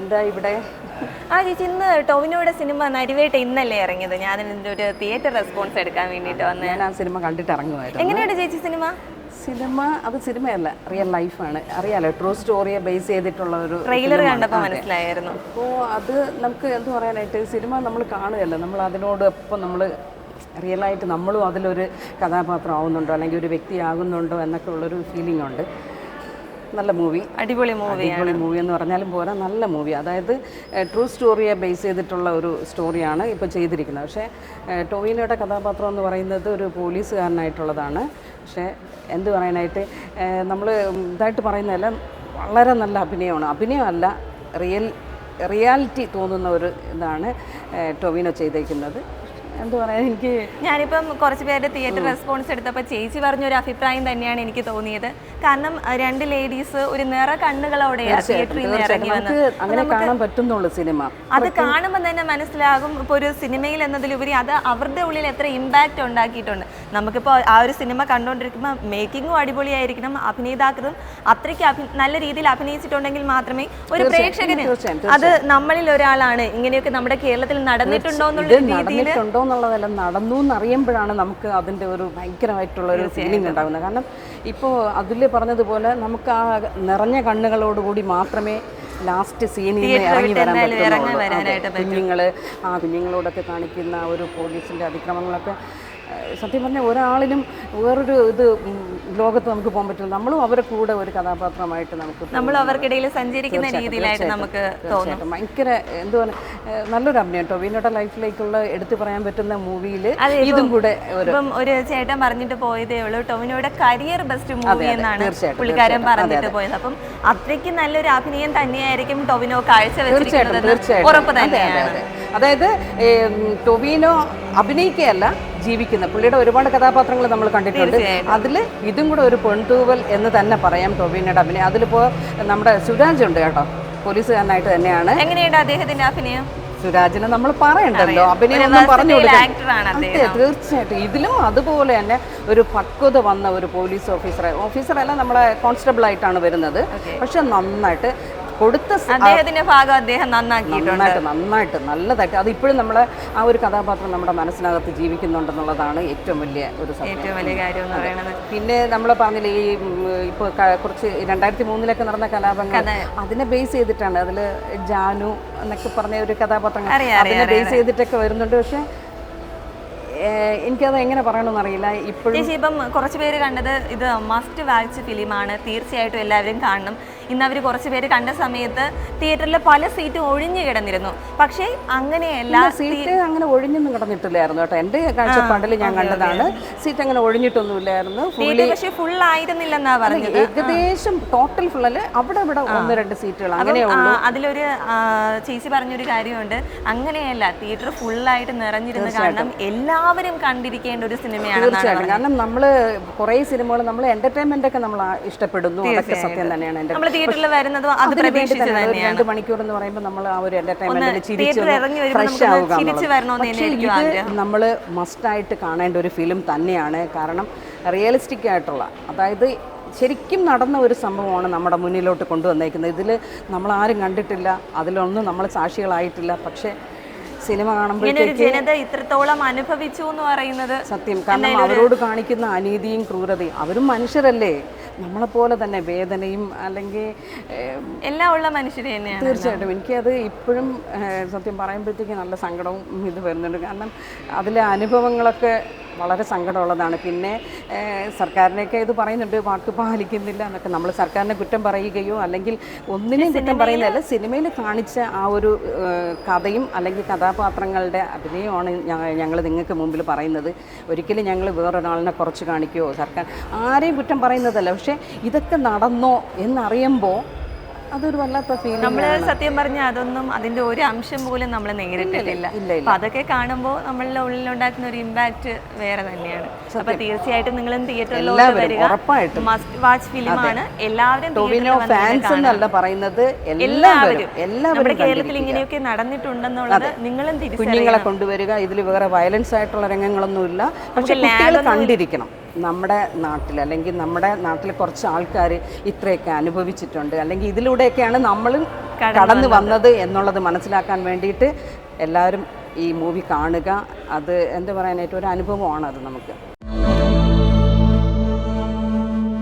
എന്താ ഇവിടെ? ആ ചേച്ചി ഇന്ന് ടോവിനോയുടെ സിനിമ നരിവേട്ട് ഇന്നല്ലേ ഇറങ്ങിയത്? ഞാൻ ഇതിന്റെ ഒരു തിയേറ്റർ റെസ്പോൺസ് എടുക്കാൻ വേണ്ടിയിട്ട് വന്നു. ഞാൻ ആ സിനിമ കണ്ടിട്ട് ഇറങ്ങുമായിരുന്നു. എങ്ങനെയുണ്ട് ചേച്ചി സിനിമ? സിനിമ അത് സിനിമയല്ല റിയൽ ലൈഫാണ് അറിയാലോ ട്രൂ സ്റ്റോറിയെ ബേസ് ചെയ്തിട്ടുള്ള ഒരു ട്രെയിലർ കണ്ടപ്പോൾ മനസ്സിലായിരുന്നു. അപ്പോൾ അത് നമുക്ക് എന്ത് പറയാനായിട്ട് സിനിമ നമ്മൾ കാണുകയല്ല. നമ്മൾ അതിനോട് അതിനോടൊപ്പം നമ്മൾ റിയലായിട്ട് നമ്മളും അതിലൊരു കഥാപാത്രം ആവുന്നുണ്ടോ അല്ലെങ്കിൽ ഒരു വ്യക്തിയാകുന്നുണ്ടോ എന്നൊക്കെ ഉള്ളൊരു ഫീലിംഗ് ഉണ്ട്. നല്ല മൂവി അടിപൊളി മൂവി അടിപൊളി മൂവി എന്ന് പറഞ്ഞാലും പോരാ നല്ല മൂവി അതായത് ട്രൂ സ്റ്റോറിയെ ബേസ് ചെയ്തിട്ടുള്ള ഒരു സ്റ്റോറിയാണ് ഇപ്പോൾ ചെയ്തിരിക്കുന്നത്. പക്ഷേ ടോവിനോയുടെ കഥാപാത്രം എന്ന് പറയുന്നത് ഒരു പോലീസുകാരനായിട്ടുള്ളതാണ്. പക്ഷേ എന്ത് പറയാനായിട്ട് നമ്മൾ ഇതായിട്ട് പറയുന്നതല്ല വളരെ നല്ല അഭിനയമാണ്. അഭിനയമല്ല റിയൽ റിയാലിറ്റി തോന്നുന്ന ഒരു ഇതാണ് ടൊവിനോ ചെയ്തേക്കുന്നത്. എന്ത് പറയാ എനിക്ക് ഞാനിപ്പം കുറച്ച് പേരുടെ തിയേറ്റർ റെസ്പോൺസ് എടുത്തപ്പോൾ ചേച്ചി പറഞ്ഞൊരു അഭിപ്രായം തന്നെയാണ് എനിക്ക് തോന്നിയത്. കാരണം രണ്ട് ലേഡീസ് ഒരു നിറ കണ്ണുകളോടെയാണ് തിയേറ്ററിൽ നിന്ന് ഇറങ്ങി നമുക്ക് അങ്ങനെ കാണാൻ പറ്റുന്നുള്ളൂ സിനിമ. അത് കാണുമ്പോൾ തന്നെ മനസ്സിലാകും ഇപ്പോൾ ഒരു സിനിമയിൽ എന്നതിലുപരി അത് അവരുടെ ഉള്ളിൽ എത്ര ഇമ്പാക്റ്റ് ഉണ്ടാക്കിയിട്ടുണ്ട്. നമുക്കിപ്പോൾ ആ ഒരു സിനിമ കണ്ടുകൊണ്ടിരിക്കുമ്പോൾ മേക്കിങ്ങും അടിപൊളിയായിരിക്കണം അഭിനേതാക്കളും അത്രയ്ക്ക് നല്ല രീതിയിൽ അഭിനയിച്ചിട്ടുണ്ടെങ്കിൽ മാത്രമേ ഒരു പ്രേക്ഷകന് അത് നമ്മളിൽ ഒരാളാണ്. ഇങ്ങനെയൊക്കെ നമ്മുടെ കേരളത്തിൽ നടന്നിട്ടുണ്ടോ എന്നുള്ള രീതിയിൽ എന്നുള്ളതല്ല നടന്നു എന്നറിയുമ്പോഴാണ് നമുക്ക് അതിന്റെ ഒരു ഭയങ്കരമായിട്ടുള്ള ഒരു ഫീലിംഗ് ഉണ്ടാകുന്നത് കാരണം ഇപ്പോൾ അതിൽ പറഞ്ഞതുപോലെ നമുക്ക് ആ നിറഞ്ഞ കണ്ണുകളോടുകൂടി മാത്രമേ ലാസ്റ്റ് സീനിൽ നിന്ന് ഇറങ്ങി വരാൻ പറ്റുള്ളൂ കുഞ്ഞുങ്ങൾ ആ കുഞ്ഞുങ്ങളോടൊക്കെ കാണിക്കുന്ന ഒരു പോലീസിന്റെ അതിക്രമങ്ങളൊക്കെ സത്യം പറഞ്ഞാൽ ഒരാളിനും വേറൊരു ഇത് ലോകത്ത് നമുക്ക് പോകാൻ പറ്റില്ല. നമ്മളും അവരെ കൂടെ ഒരു കഥാപാത്രമായിട്ട് നമുക്ക് നമ്മൾ അവർക്കിടയിൽ സഞ്ചരിക്കുന്ന രീതിയിലായിട്ട് നമുക്ക് തോന്നും. ഭയങ്കര എന്തുവാ നല്ലൊരു അഭിനയം കേട്ടോ. വീണയുടെ ലൈഫിലേക്കുള്ള എടുത്തു പറയാൻ പറ്റുന്ന മൂവിയിൽ ഇതും കൂടെ ഒരു ഇപ്പം ഒരു ചേട്ടൻ പറഞ്ഞിട്ട് പോയതേ ഉള്ളൂ. ടൊവിനോയുടെ കരിയർ ബെസ്റ്റ് മൂവി എന്നാണ് പുള്ളിക്കാരൻ പറഞ്ഞിട്ട് പോയത്. അപ്പം അത്രയ്ക്ക് നല്ലൊരു അഭിനയം തന്നെയായിരിക്കും ടോവിനോ കാഴ്ച ഉറപ്പ് തന്നെയാണ്. അതായത് ടൊവിനോ അഭിനയിക്കുകയല്ല ജീവിക്കുന്ന പുള്ളിയുടെ ഒരുപാട് കഥാപാത്രങ്ങൾ നമ്മൾ കണ്ടിട്ടുണ്ട്. അതിൽ ഇതും കൂടെ ഒരു പെൺതൂവൽ എന്ന് തന്നെ പറയാം ടൊവിനോയുടെ അഭിനയം. അതിലിപ്പോൾ നമ്മുടെ സുരാജ് ഉണ്ട് കേട്ടോ. പോലീസുകാരനായിട്ട് തന്നെയാണ്. എങ്ങനെയുണ്ട് അദ്ദേഹത്തിന്റെ അഭിനയം? സുരാജിനെ നമ്മൾ പറയണ്ടല്ലോ. അഭിനയം പറഞ്ഞു അതെ. തീർച്ചയായിട്ടും. ഇതിലും അതുപോലെ തന്നെ ഒരു പക്വത വന്ന ഒരു പോലീസ് ഓഫീസറെ. ഓഫീസറല്ല നമ്മളെ കോൺസ്റ്റബിൾ ആയിട്ടാണ് വരുന്നത് പക്ഷെ നന്നായിട്ട് കൊടുത്ത അദ്ദേഹത്തിന്റെ ഭാഗം അദ്ദേഹം നന്നാക്കിയിട്ടുണ്ട്. നന്നായിട്ട് നല്ലതായിട്ട്. അത് ഇപ്പോഴും നമ്മളെ ആ ഒരു കഥാപാത്രം നമ്മുടെ മനസ്സിനകത്ത് ജീവിക്കുന്നുണ്ടെന്നുള്ളതാണ് ഏറ്റവും വലിയ ഒരു ഏറ്റവും വലിയ കാര്യം എന്ന് പറയുന്നത്. പിന്നെ നമ്മൾ പറഞ്ഞില്ല ഈ ഇപ്പോൾ കുറച്ച് രണ്ടായിരത്തി മൂന്നിലൊക്കെ നടന്ന കലാപങ്ങൾ അതിനെ ബേസ് ചെയ്തിട്ടാണ് അതിൽ ജാനു എന്നൊക്കെ പറഞ്ഞ ഒരു കഥാപാത്രങ്ങൾ അതിനെ ബേസ് ചെയ്തിട്ടൊക്കെ വരുന്നുണ്ട്. പക്ഷേ എനിക്കത് എങ്ങനെ പറയണമെന്ന് അറിയില്ല. ഇപ്പോഴും ചേച്ചി ഇപ്പം കുറച്ച് പേര് കണ്ടത് ഇത് മസ്റ്റ് വാച്ച് ഫിലിമാണ്. തീർച്ചയായിട്ടും എല്ലാവരും കാണണം. ഇന്ന് അവർ കുറച്ച് പേര് കണ്ട സമയത്ത് തിയേറ്ററിൽ പല സീറ്റും ഒഴിഞ്ഞു കിടന്നിരുന്നു. പക്ഷേ അങ്ങനെയല്ല സീറ്റ് അങ്ങനെ ഒഴിഞ്ഞൊന്നും കിടന്നിട്ടില്ലായിരുന്നു കേട്ടോ. എന്റെ കാഴ്ചപ്പാടിൽ ഞാൻ കണ്ടതാണ്. സീറ്റ് അങ്ങനെ ഒഴിഞ്ഞിട്ടൊന്നുമില്ലായിരുന്നു. ഇല്ലായിരുന്നു പക്ഷേ ഫുൾ ആയിരുന്നില്ലെന്നാ പറഞ്ഞത്. ഏകദേശം ടോട്ടൽ ഫുള്ളല്ലേ അവിടെ ഇവിടെ ഒന്ന് രണ്ട് സീറ്റുകൾ. അങ്ങനെ അതിലൊരു ചേച്ചി പറഞ്ഞൊരു കാര്യമുണ്ട്. അങ്ങനെയല്ല തിയേറ്റർ ഫുള്ളായിട്ട് നിറഞ്ഞിരുന്ന് കാരണം എല്ലാവരും കണ്ടിരിക്കേണ്ട ഒരു സിനിമയാണ് തീർച്ചയായിട്ടും. കാരണം നമ്മൾ കുറേ സിനിമകൾ നമ്മൾ എന്റർടൈൻമെന്റ് ഒക്കെ നമ്മൾ ഇഷ്ടപ്പെടുന്നു. അതൊക്കെ സത്യം തന്നെയാണ് നമ്മൾ തിയേറ്ററിൽ വരുന്നത് രണ്ട് മണിക്കൂർ എന്ന് പറയുമ്പോൾ നമ്മൾ ആ ഒരു എന്റർടൈൻമെന്റിൽ ചിരിച്ച് നമ്മൾ മസ്റ്റായിട്ട് കാണേണ്ട ഒരു ഫിലിം തന്നെയാണ്. കാരണം റിയലിസ്റ്റിക് ആയിട്ടുള്ള അതായത് ശരിക്കും നടന്ന ഒരു സംഭവമാണ് നമ്മുടെ മുന്നിലോട്ട് കൊണ്ടുവന്നേക്കുന്നത്. ഇതിൽ നമ്മൾ ആരും കണ്ടിട്ടില്ല അതിലൊന്നും നമ്മൾ സാക്ഷികളായിട്ടില്ല. പക്ഷേ സിനിമ കാണുമ്പോൾ ജനത ഇത്രത്തോളം അനുഭവിച്ചു എന്ന് പറയുന്നത് സത്യം. കാരണം അവരോട് കാണിക്കുന്ന അനീതിയും ക്രൂരതയും അവരും മനുഷ്യരല്ലേ? നമ്മളെപ്പോലെ തന്നെ വേദനയും അല്ലെങ്കിൽ എല്ലാം ഉള്ള മനുഷ്യർ തന്നെയാണ്. തീർച്ചയായിട്ടും. എനിക്കത് ഇപ്പോഴും സത്യം പറയുമ്പോഴത്തേക്ക് നല്ല സങ്കടവും ഇത് വരുന്നുണ്ട്. കാരണം അതിലെ അനുഭവങ്ങളൊക്കെ വളരെ സങ്കടമുള്ളതാണ്. പിന്നെ സർക്കാരിനെയൊക്കെ ഇത് പറയുന്നുണ്ട് വാക്ക് പാലിക്കുന്നില്ല എന്നൊക്കെ. നമ്മൾ സർക്കാരിനെ കുറ്റം പറയുകയോ അല്ലെങ്കിൽ ഒന്നിനെയും കുറ്റം പറയുന്നതല്ല സിനിമയിൽ കാണിച്ച ആ ഒരു കഥയും അല്ലെങ്കിൽ കഥാപാത്രങ്ങളുടെ അഭിനയമാണ് ഞങ്ങൾ നിങ്ങൾക്ക് മുമ്പിൽ പറയുന്നത്. ഒരിക്കലും ഞങ്ങൾ വേറൊരാളിനെ കുറച്ച് കാണിക്കുകയോ സർക്കാർ ആരെയും കുറ്റം പറയുന്നതല്ല. പക്ഷേ ഇതൊക്കെ നടന്നോ എന്നറിയുമ്പോൾ അതൊരു വല്ലാത്ത ഫീലിംഗ് നമ്മൾ സത്യം പറഞ്ഞ അതൊന്നും അതിന്റെ ഒരു അംശം പോലും നമ്മൾ നേരിട്ടിട്ടില്ല. അപ്പൊ അതൊക്കെ കാണുമ്പോൾ നമ്മളുടെ ഉള്ളിലുണ്ടാക്കുന്ന ഒരു ഇമ്പാക്ട് വേറെ തന്നെയാണ്. അപ്പൊ തീർച്ചയായിട്ടും നിങ്ങളും തിയേറ്ററിലോട്ട് വരിക. മസ്റ്റ് വാച്ച് ഫിലിമാണ് എല്ലാവരും ഫാൻസ് എന്നല്ല പറയുന്നത് എല്ലാവരും എല്ലാവരും. കേരളത്തിൽ ഇങ്ങനെയൊക്കെ നടന്നിട്ടുണ്ടെന്നുള്ളത് നിങ്ങളും കുഞ്ഞുങ്ങളെ കൊണ്ടുവരിക ഇതിൽ വേറെ വയലൻസ് ആയിട്ടുള്ള രംഗങ്ങളൊന്നും ഇല്ല പക്ഷെ കണ്ടിരിക്കണം. നമ്മുടെ നാട്ടിൽ അല്ലെങ്കിൽ നമ്മുടെ നാട്ടിൽ കുറച്ച് ആൾക്കാർ ഇത്രയൊക്കെ അനുഭവിച്ചിട്ടുണ്ട്. അല്ലെങ്കിൽ ഇതിലൂടെയൊക്കെയാണ് നമ്മൾ കടന്നു വന്നത്. എന്നുള്ളത് മനസ്സിലാക്കാൻ വേണ്ടിയിട്ട് എല്ലാവരും ഈ മൂവി കാണുക. അത് എന്താ പറയാനായിട്ട് ഒരു അനുഭവമാണ് അത് നമുക്ക്.